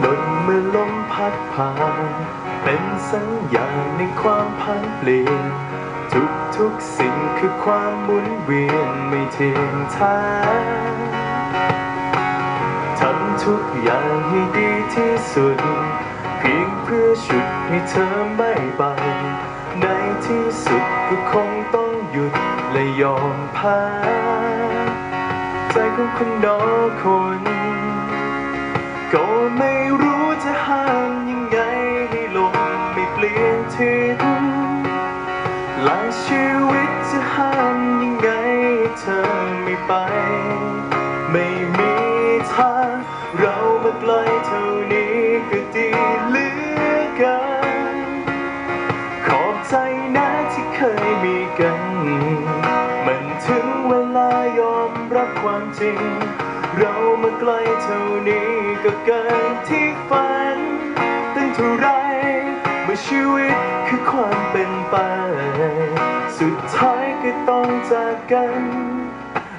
หล่นเมื่อลมพัดผ่าน เป็นสัญญาณในความพันเปลี่ยน ทุกทุกสิ่งคือความหมุนเวียนไม่เที่ยงแท้ทำทุกอย่างให้ดีที่สุด เพียงเพื่อชุดให้เธอไม่ไปในที่สุดก็คงต้องหยุดและยอมแพ้ใจของคุณน้อคน ก็ไม่รู้จะห้ามยังไงให้ลมไม่เปลี่ยนทิศและชีวิตจะห้ามยังไงเธอไม่ไป ไม่มีทางเรามาไกลเท่านี้ก็ดีเหลือเกินขอบใจนะที่เคยมีกัน มันถึงเวลายอมรับความจริง เรามาไกลเท่านี้ก็เกินที่ฝัน ตั้งเท่าไรเมื่อชีวิตคือความเป็นไป สุดท้ายก็ต้องจากกัน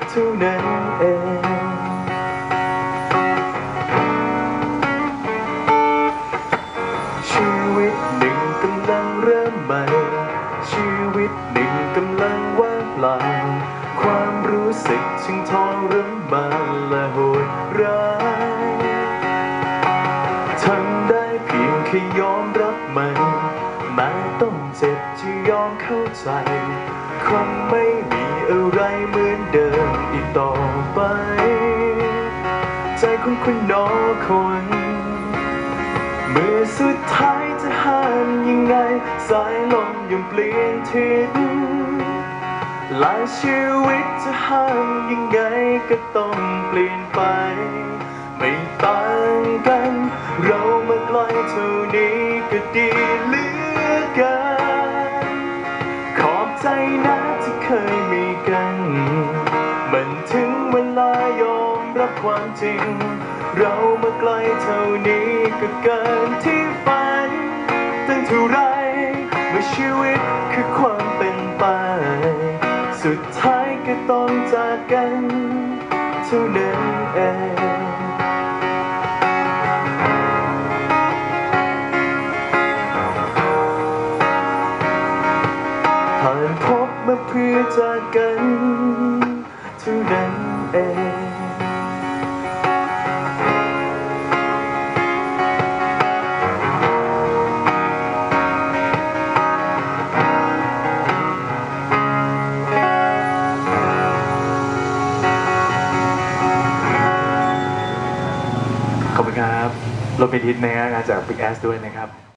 เท่านั้นเองชีวิตหนึ่งกำลังเริ่มใหม่ ชีวิตหนึ่งกำลังว่างเปล่าความ รู้สึกช่างทรมานและโหดร้ายทำได้เพียงแค่ยอมรับมันแม้ต้องเจ็บจะยอมเข้าใจ คงไม่มีอะไรเหมือนเดิมอีกต่อไป ใจของคุณน้องคนเมื่อสุดท้ายจะห้ามยังไง สายลมยังเปลี่ยนทิศ และชีวิตจะห้ามยังไงก็ต้องเปลี่ยนไป ไม่ต่างกัน เรามาไกลเท่านี้ก็ดีเหลือเกินขอบใจนะที่เคยมีกัน มันถึงเวลายอมรับความจริง เรามาไกลเท่านี้ก็เกินที่ ท้ายก็ต้องจากกันเท่านั้นเองผ่านพบมาเพื่อจากกันเท่านั้นเอง ครับรถเมทิศนะฮะงานจาก Big Ass ด้วยนะครับ